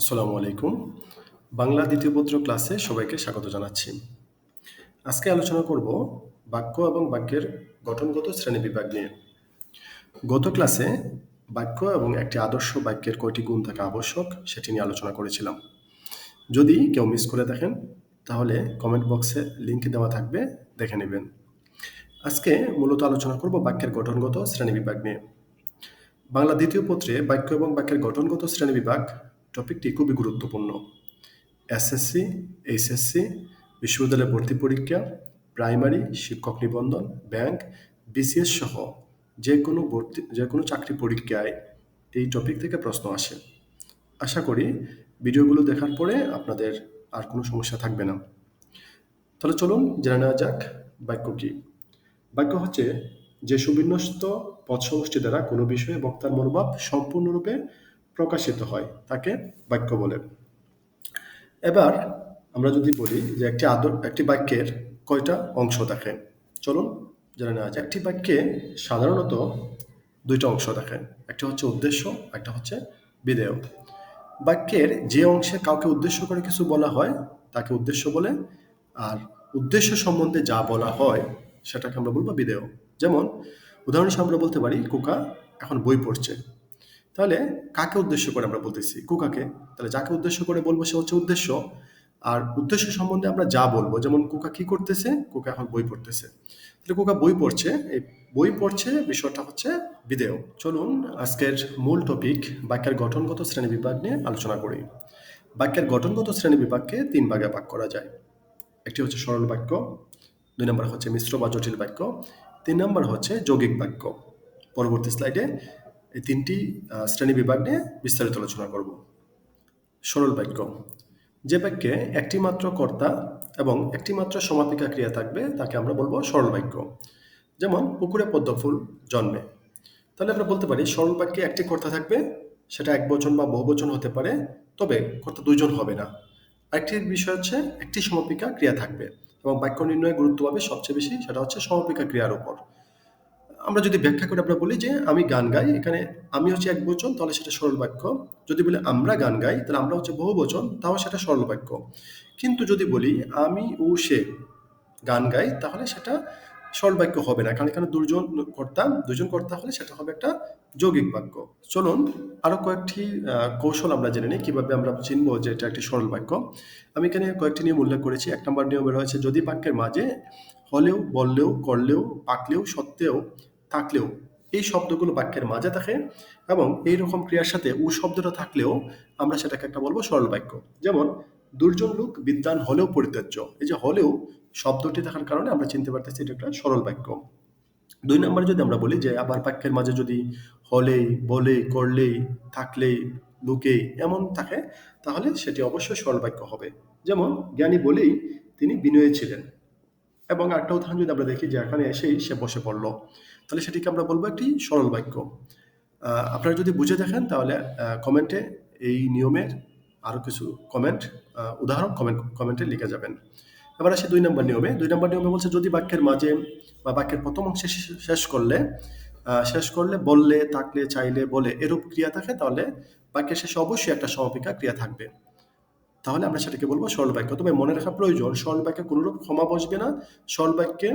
আসসালামু আলাইকুম। বাংলা দ্বিতীয় পত্র ক্লাসে সবাইকে স্বাগত জানাচ্ছি। আজকে আলোচনা করব বাক্য এবং বাক্যের গঠনগত শ্রেণি বিভাগ নিয়ে। গত ক্লাসে বাক্য এবং একটি আদর্শ বাক্যের কয়টি গুণ থাকা আবশ্যক সেটি নিয়ে আলোচনা করেছিলাম। যদি কেউ মিস করে দেখেন, তাহলে কমেন্ট বক্সে লিঙ্ক দেওয়া থাকবে, দেখে নেবেন। আজকে মূলত আলোচনা করব বাক্যের গঠনগত শ্রেণি বিভাগ নিয়ে। বাংলা দ্বিতীয় পত্রে বাক্য এবং বাক্যের গঠনগত শ্রেণি বিভাগ টপিকটি খুবই গুরুত্বপূর্ণ। এসএসসি এইচএসসি বিশ্ববিদ্যালয় ভর্তি পরীক্ষা প্রাইমারি শিক্ষক নিবন্ধন ব্যাংক বিসিএস সহ যে কোনো ভর্তি, যে কোনো চাকরি পরীক্ষায় এই টপিক থেকে প্রশ্ন আসে। আশা করি ভিডিওগুলো দেখার পরে আপনাদের আর কোনো সমস্যা থাকবে না। তাহলে চলুন জেনে নেওয়া যাক বাক্য কী বাক্য হচ্ছে, যে সুবিন্যস্ত পদ সমষ্টি দ্বারা কোনো বিষয়ে বক্তার মনোভাব সম্পূর্ণরূপে প্রকাশিত হয় তাকে বাক্য বলে। এবার আমরা যদি বলি যে একটি আদর, একটি বাক্যের কয়টা অংশ থাকে চলুন জেনে নেওয়া যায় একটি বাক্যে সাধারণত দুইটা অংশ থাকে একটা হচ্ছে উদ্দেশ্য, একটা হচ্ছে বিধেয়। বাক্যের যে অংশে কাউকে উদ্দেশ্য করে কিছু বলা হয়, তাকে উদ্দেশ্য বলে। আর উদ্দেশ্য সম্বন্ধে যা বলা হয়, সেটাকে আমরা বলব বিধেয়। যেমন উদাহরণ হিসেবে আমরা বলতে পারি, কুকা, এখন বই পড়ছে। তাহলে কাকে উদ্দেশ্য করে আমরা বলতেছি? কুকাকে। তাহলে যাকে উদ্দেশ্য করে বলব সে হচ্ছে উদ্দেশ্য। আর উদ্দেশ্য সম্বন্ধে আমরা যা বলব, যেমন কুকা কি করতেছে? কুকা এখন বই পড়তেছে। তাহলে কুকা বই পড়ছে। এই বই পড়ছে বিষয়টা হচ্ছে বিধেয় চলুন আজকের মূল টপিক বাক্যের গঠনগত শ্রেণি বিভাগ নিয়ে আলোচনা করি। বাক্যের গঠনগত শ্রেণি বিভাগকে তিন ভাগে ভাগ করা যায়। একটি হচ্ছে সরল বাক্য, দুই নম্বর হচ্ছে মিশ্র বা জটিল বাক্য, তিন নম্বর হচ্ছে যৌগিক বাক্য। পরবর্তী স্লাইডে এই তিনটি শ্রেণি বিভাগ নিয়ে বিস্তারিত আলোচনা করব। সরল বাক্য। যে বাক্যে একটি মাত্র কর্তা এবং একটি মাত্র সমাপিকা ক্রিয়া থাকবে, তাকে আমরা বলব সরল বাক্য। যেমন, পুকুরে পদ্মফুল জন্মে। তাহলে আমরা বলতে পারি, সরল বাক্যে একটি কর্তা থাকবে, সেটা এক বচন বা বহু বচন হতে পারে, তবে কর্তা দুইজন হবে না। আরেকটি বিষয় হচ্ছে, একটি সমাপিকা ক্রিয়া থাকবে এবং বাক্য নির্ণয়ে গুরুত্ব পাবে সবচেয়ে বেশি, সেটা হচ্ছে সমাপিকা ক্রিয়ার উপর। আমরা যদি ব্যাখ্যা করে আমরা বলি যে আমি গান গাই, এখানে আমি হচ্ছে এক বচন, তাহলে সেটা সরল বাক্য। যদি বলি আমরা গান গাই, তাহলে আমরা হচ্ছে বহু বচন, তাও সেটা সরল বাক্য। কিন্তু যদি বলি আমি ও সে গান গাই, তাহলে সেটা সরল বাক্য হবে না, কারণ এখানে দুজন কর্তা দুজন কর্তা হলে সেটা হবে একটা যৌগিক বাক্য। চলুন আরও কয়েকটি কৌশল আমরা জেনে নিই, কীভাবে আমরা চিনব যে এটা একটি সরল বাক্য। আমি এখানে কয়েকটি নিয়ম উল্লেখ করেছি, এক নম্বর নিয়মে রয়েছে, যদি বাক্যের মাঝে হলেও, বললেও, করলেও, পাকলেও, সত্ত্বেও থাকলেও, এই শব্দগুলো বাক্যের মাঝে থাকে এবং এই রকম ক্রিয়ার সাথে উ শব্দটা থাকলেও আমরা সেটাকে একটা বলব সরল বাক্য। যেমন, দুর্জন লোক বিদ্যান হলেও পরিত্যাজ্য। এই যে হলেও শব্দটি থাকার কারণে আমরা চিনতে পারতেছি এটা একটা সরল বাক্য। দুই নম্বরে যদি আমরা বলি যে, আবার বাক্যের মাঝে যদি হলেই বলে করলেই থাকলেই লুকেই এমন থাকে, তাহলে সেটি অবশ্যই সরল বাক্য হবে। যেমন, জ্ঞানী বলেই তিনি বিনয়ী ছিলেন। এবং একটা উদাহরণ যদি আমরা দেখি যে, এখানে এসেই সে বসে পড়ল। তাহলে সেটিকে আমরা বলব একটি সরল বাক্য। আপনারা যদি বুঝে দেখেন তাহলে কমেন্টে এই নিয়মের আরও কিছু কমেন্ট উদাহরণ কমেন্ট কমেন্টে লিখে যাবেন। এবার আসি দুই নম্বর নিয়মে। দুই নম্বর নিয়মে বলছে, যদি বাক্যের মাঝে বা বাক্যের প্রথম অংশে শেষ করলে শেষ করলে, বললে, থাকলে, চাইলে, বলে এরূপ ক্রিয়া থাকে, তাহলে বাক্যের শেষে অবশ্যই একটা সমাপিকা ক্রিয়া থাকবে। তাহলে আমরা সেটাকে বলব সরল বাক্য। তবে মনে রাখা প্রয়োজন, সরল বাক্যে কোনোরূপ ক্ষমা বসবে না। সরল বাক্যে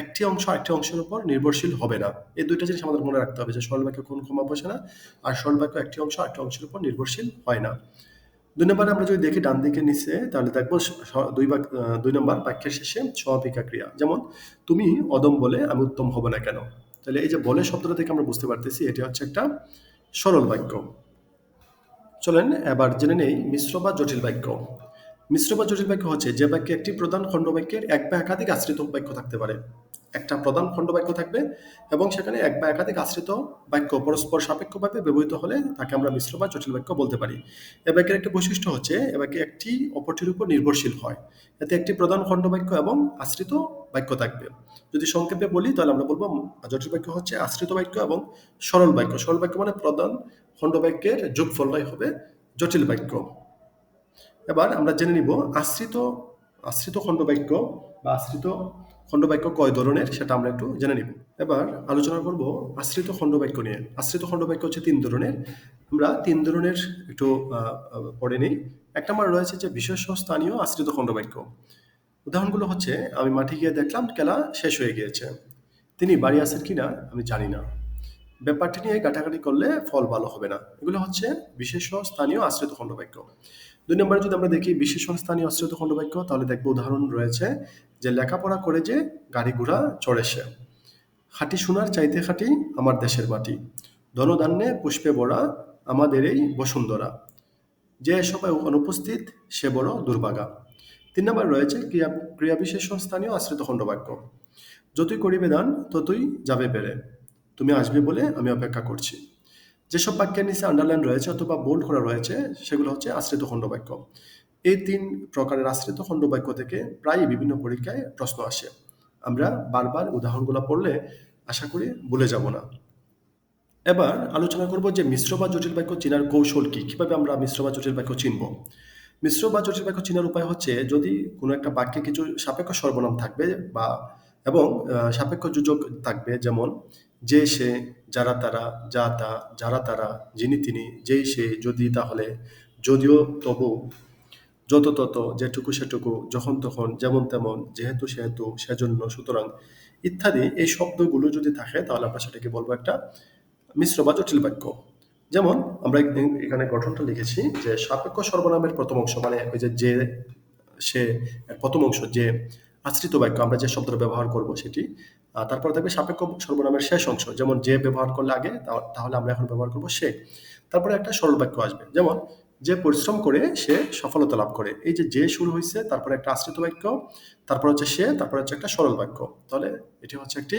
একটি অংশ একটি অংশের উপর নির্ভরশীল হবে না। এই দুইটা জিনিস আমাদের মনে রাখতে হবে যে সরল বাক্য কোন ক্ষমা বসে না, আর সরল বাক্য একটি অংশ একটি অংশের উপর নির্ভরশীল হয় না। দুই নম্বরে আমরা যদি দেখি ডান দিকে নিচে, তাহলে দেখব দুই বাক দুই নম্বর বাক্যের শেষে সমাপিকা ক্রিয়া। যেমন, তুমি অদম বলে আমি উত্তম হব না কেন? তাহলে এই যে বলে শব্দটা থেকে আমরা বুঝতে পারতেছি, এটি হচ্ছে একটা সরল বাক্য। চলেন, এবার জেনে নেই মিশ্র বা জটিল বাক্য। মিশ্র বা জটিল বাক্য হচ্ছে, যে বাক্যে একটি প্রধান খণ্ড বাক্যের এক বা একাধিক আশ্রিত বাক্য থাকতে পারে। একটা প্রধান খণ্ড বাক্য থাকবে এবং সেখানে এক বা একাধিক আশ্রিত বাক্য পরস্পর সাপেক্ষভাবে ব্যবহৃত হলে তাকে আমরা মিশ্র বা জটিল বাক্য বলতে পারি। এ বাক্যের একটি বৈশিষ্ট্য হচ্ছে, এ বাক্যে একটি অপরটির উপর নির্ভরশীল হয়। এতে একটি প্রধান খণ্ড বাক্য এবং আশ্রিত বাক্য থাকবে। যদি সংক্ষেপে বলি, তাহলে আমরা বলব, জটিল বাক্য হচ্ছে আশ্রিত বাক্য এবং সরল বাক্য। সরল বাক্য মানে প্রধান খণ্ড বাক্যের যোগফলটাই হবে জটিল বাক্য। এবার আমরা জেনে নিব আশ্রিত আশ্রিত খণ্ড বাক্য বা আশ্রিত খণ্ডবাক্য কয় ধরনের সেটা আমরা একটু জেনে নিব। এবার আলোচনা করব আশ্রিত খণ্ডবাক্য নিয়ে। আশ্রিত খণ্ডবাক্য হচ্ছে তিন ধরনের। আমরা তিন ধরনের একটু পড়ে নিই। এক নম্বর রয়েছে যে বিশেষ স্থানীয় আশ্রিত খণ্ডবাক্য। উদাহরণগুলো হচ্ছে, আমি মাঠে গিয়ে দেখলাম খেলা শেষ হয়ে গিয়েছে। তিনি বাড়ি আছেন কিনা আমি জানি না। ব্যাপারটি নিয়ে কাটাকাটি করলে ফল ভালো হবে না। এগুলো হচ্ছে বিশেষ স্থানীয় আশ্রিত খণ্ডবাক্য। দুই নম্বরে যদি আমরা দেখি বিশেষ স্থানীয় আশ্রিত খণ্ডবাক্য, তাহলে দেখব উদাহরণ রয়েছে যে লেখাপড়া করে যে গাড়ি ঘোড়া চড়ে সে। খাঁটি সোনার চাইতে খাঁটি আমার দেশের মাটি। ধনধান্যে পুষ্পে বড়া আমাদের এই বসুন্ধরা। যে সবাই অনুপস্থিত, সে বড় দুর্ভাগা। তিন নম্বর রয়েছে ক্রিয়া ক্রিয়া বিশেষ স্থানীয় আশ্রিত খণ্ডবাক্য। যতই করিবে দান, ততই যাবে বেড়ে। তুমি আসবে বলে আমি অপেক্ষা করছি। যেসব বাক্যের নিচে আন্ডারলাইন রয়েছে অথবা বোল্ড করা রয়েছে, সেগুলো হচ্ছে আশ্রিত খণ্ডবাক্য। এই তিন প্রকারের আশ্রিত খণ্ডবাক্য থেকে প্রায় বিভিন্ন পরীক্ষায় প্রশ্ন আসে। আমরা বারবার উদাহরণগুলো পড়লে আশা করি ভুলে যাব না। এবার আলোচনা করব যে মিশ্র বা জটিল বাক্য চেনার কৌশল কি? কীভাবে আমরা মিশ্র বা জটিল বাক্য চিনব? মিশ্র বা জটিল বাক্য চেনার উপায় হচ্ছে যদি কোনো একটা বাক্যে কিছু সাপেক্ষ সর্বনাম থাকবে বা, এবং সাপেক্ষ যোজক থাকবে, যেমন, যে, সে যারা তারা, যা তা, যারা তারা, যিনি তিনি, যেই সে, যদি তাহলে, যদিও তবু, যত তত যেটুকু সেটুকু, যখন তখন, যেমন তেমন, যেহেতু সেহেতু, সেজন্য, সুতরাং ইত্যাদি, এই শব্দগুলো যদি থাকে, তাহলে আমরা সেটাকে বলব একটা মিশ্র বা জটিল বাক্য। যেমন, আমরা এখানে গঠনটা লিখেছি যে, সাপেক্ষ সর্বনামের প্রথম অংশ মানে ওই যে যে, সে প্রথম অংশ যে, আশ্রিত বাক্য, আমরা যে শব্দটা ব্যবহার করব সেটি তারপরে থাকবে সাপেক্ষ সর্বনামের শেষ অংশ, যেমন যে ব্যবহার করলে আগে তাহলে আমরা এখন ব্যবহার করব সে। তারপরে একটা সরল বাক্য আসবে, যেমন যে পরিশ্রম করে সে সফলতা লাভ করে। এই যে যে শুরু হয়েছে তারপরে একটা আশ্রিত বাক্য, তারপর হচ্ছে সে, তারপর হচ্ছে একটা সরল বাক্য। তাহলে এটি হচ্ছে একটি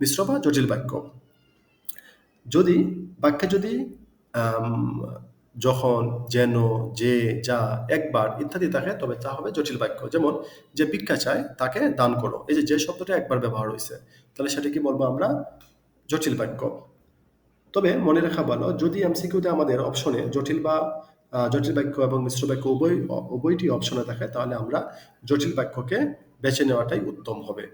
মিশ্র বা জটিল বাক্য। যদি, বাক্যে যদি যখন, যেন, যে, যা, একবার ইত্যাদি থাকে, তবে তা হবে জটিল বাক্য। যেমন, যে ভিক্ষা চায়, তাকে দান করো। এই যে যে শব্দটা একবার ব্যবহার হয়েছে, তাহলে সেটা কি বলব আমরা? জটিল বাক্য। তবে মনে রাখা ভালো, যদি এমসিকিউতে আমাদের অপশনে জটিল বা জটিল বাক্য এবং মিশ্র বাক্য উভয়, উভয়টি অপশনে থাকে, তাহলে আমরা জটিল বাক্যকে বেছে নেওয়াটাই উত্তম হবে।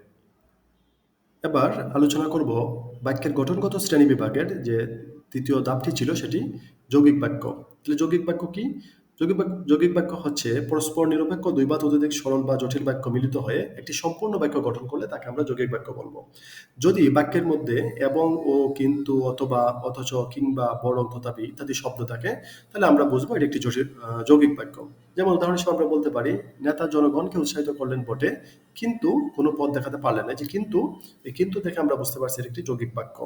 এবার আলোচনা করব বাক্যের গঠনগত শ্রেণি বিভাগের যে তৃতীয় ধাপটি ছিল, সেটি যৌগিক বাক্য। তাহলে যৌগিক বাক্য কি? যৌগিক বাক্য যৌগিক বাক্য হচ্ছে, পরস্পর নিরপেক্ষ দুই বা ততোধিক সরল বা জটিল বাক্য মিলিত হয়ে একটি সম্পূর্ণ বাক্য গঠন করলে তাকে আমরা যৌগিক বাক্য বলব। যদি বাক্যের মধ্যে এবং, ও, কিন্তু, অথবা, অথচ, কিংবা, বরং, তথাপি ইত্যাদি শব্দ থাকে, তাহলে আমরা বুঝব এটি একটি জটিল যৌগিক বাক্য। যেমন উদাহরণ হিসেবে আমরা বলতে পারি, নেতা জনগণকে উৎসাহিত করলেন বটে, কিন্তু কোনো পথ দেখাতে পারলেন না। যে কিন্তু, এই কিন্তু দেখে আমরা বুঝতে পারছি এটি একটি যৌগিক বাক্য।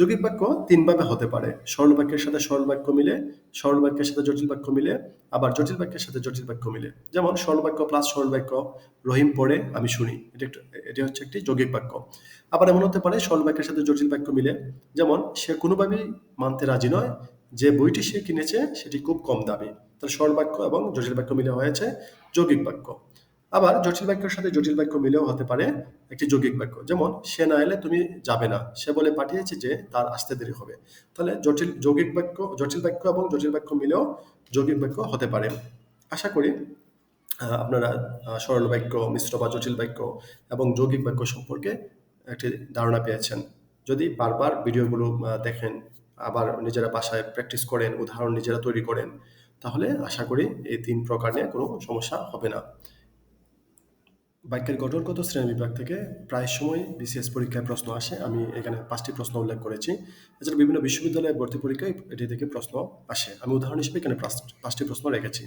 যৌগিক বাক্য তিনভাবে হতে পারে। সরল বাক্যের সাথে সরল বাক্য মিলে সরল বাক্যের সাথে জটিল বাক্য মিলে, আবার জটিল বাক্যের সাথে জটিল বাক্য মিলে। যেমন সরল বাক্য প্লাস সরল বাক্য রহিম পড়ে, আমি শুনি। এটা হচ্ছে একটি যৌগিক বাক্য আবার এমন হতে পারে সরল বাক্যের সাথে জটিল বাক্য মিলে, যেমন, সে কোনোভাবেই মানতে রাজি নয়, যে বইটি সে কিনেছে, সেটি খুব কম দামি। তাহলে সরল বাক্য এবং জটিল বাক্য মিলে হয়েছে যৌগিক বাক্য আবার জটিল বাক্যের সাথে জটিল বাক্য মিলেও হতে পারে, একটি যৌগিক বাক্য। যেমন, সে না এলে তুমি যাবে না। সে বলে পাঠিয়েছে যে তার আসতে দেরি হবে। তাহলে জটিল যৌগিক বাক্য, জটিল বাক্য এবং জটিল বাক্য মিলেও যৌগিক বাক্য হতে পারে। আশা করি আপনারা সরল বাক্য, মিশ্র বা জটিল বাক্য এবং যৌগিক বাক্য সম্পর্কে একটি ধারণা পেয়েছেন। যদি বারবার ভিডিওগুলো দেখেন, আবার নিজেরা বাসায় প্র্যাকটিস করেন, উদাহরণ নিজেরা তৈরি করেন, তাহলে আশা করি এই তিন প্রকার নিয়ে কোনো সমস্যা হবে না। বাক্যের গঠনগত শ্রেণীবিভাগ থেকে প্রায় সময় বিসিএস পরীক্ষায় প্রশ্ন আসে। আমি এখানে পাঁচটি প্রশ্ন উল্লেখ করেছি। এছাড়া বিভিন্ন বিশ্ববিদ্যালয়ে ভর্তি পরীক্ষায় এটি থেকে প্রশ্ন আসে। আমি উদাহরণ হিসেবে এখানে পাঁচটি প্রশ্ন রেখেছি।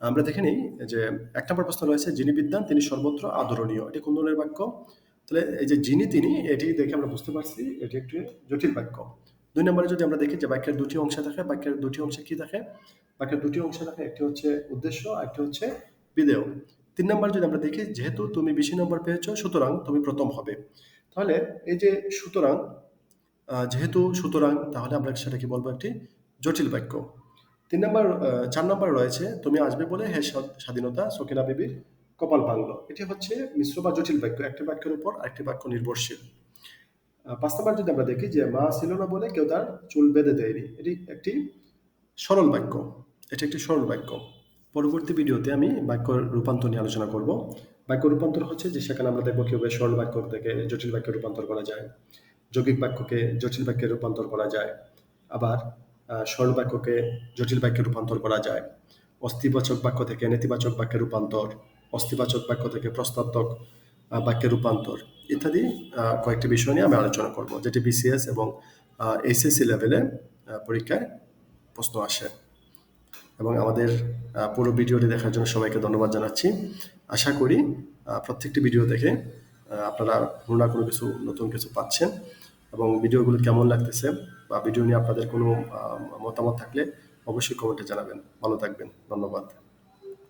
আমরা দেখে নিই যে এক নম্বর প্রশ্ন রয়েছে, যিনি বিদ্যান, তিনি সর্বত্র আদরণীয়। এটি কোন ধরনের বাক্য? তাহলে এই যে যিনি, তিনি, এটি দেখে আমরা বুঝতে পারছি এটি একটি জটিল বাক্য। দুই নম্বরে যদি আমরা দেখি যে বাক্যের দুটি অংশে থাকে, বাক্যের দুটি অংশে কি থাকে? বাক্যের দুটি অংশে থাকে, একটি হচ্ছে উদ্দেশ্য আর একটি হচ্ছে বিধেয় তিন নম্বর যদি আমরা দেখি, যেহেতু তুমি বেশি নম্বর পেয়েছ, সুতরাং তুমি প্রথম হবে। তাহলে এই যে সুতরাং যেহেতু সুতরাং, তাহলে আমরা সেটাকে বলব একটি জটিল বাক্য। তিন নম্বর চার নম্বর রয়েছে, তুমি আসবে বলে, হে স্বাধীনতা, সকিনা বিবির কপাল বাংলো। এটি হচ্ছে মিশ্র বা জটিল বাক্য, একটি বাক্যের উপর আরেকটি বাক্য নির্ভরশীল। পাঁচ নম্বর যদি আমরা দেখি যে, মা ছিল না বলে কেউ তার চুল বেঁধে দেয়নি, এটি একটি সরল বাক্য, এটি একটি সরল বাক্য। পরবর্তী ভিডিওতে আমি বাক্য রূপান্তর নিয়ে আলোচনা করব। বাক্য রূপান্তর হচ্ছে যে সেখানে আমরা দেখব কীভাবে সরল বাক্য থেকে জটিল বাক্যে রূপান্তর করা যায়, যৌগিক বাক্যকে জটিল বাক্যে রূপান্তর করা যায়, আবার সরল বাক্যকে জটিল বাক্যে রূপান্তর করা যায়, অস্থিবাচক বাক্য থেকে নেতিবাচক বাক্যে রূপান্তর, অস্থিবাচক বাক্য থেকে প্রস্তাবক বাক্যে রূপান্তর ইত্যাদি কয়েকটি বিষয় নিয়ে আমি আলোচনা করব, যেটি বিসিএস এবং এইচএসসি লেভেলে পরীক্ষায় প্রশ্ন আসে। এবং আমাদের পুরো ভিডিওটি দেখার জন্য সবাইকে ধন্যবাদ জানাচ্ছি। আশা করি প্রত্যেকটি ভিডিও দেখে আপনারা কোনো না কোনো কিছু, নতুন কিছু পাচ্ছেন এবং ভিডিওগুলো কেমন লাগতেছে বা ভিডিও নিয়ে আপনাদের কোনো মতামত থাকলে অবশ্যই কমেন্টে জানাবেন। ভালো থাকবেন। ধন্যবাদ।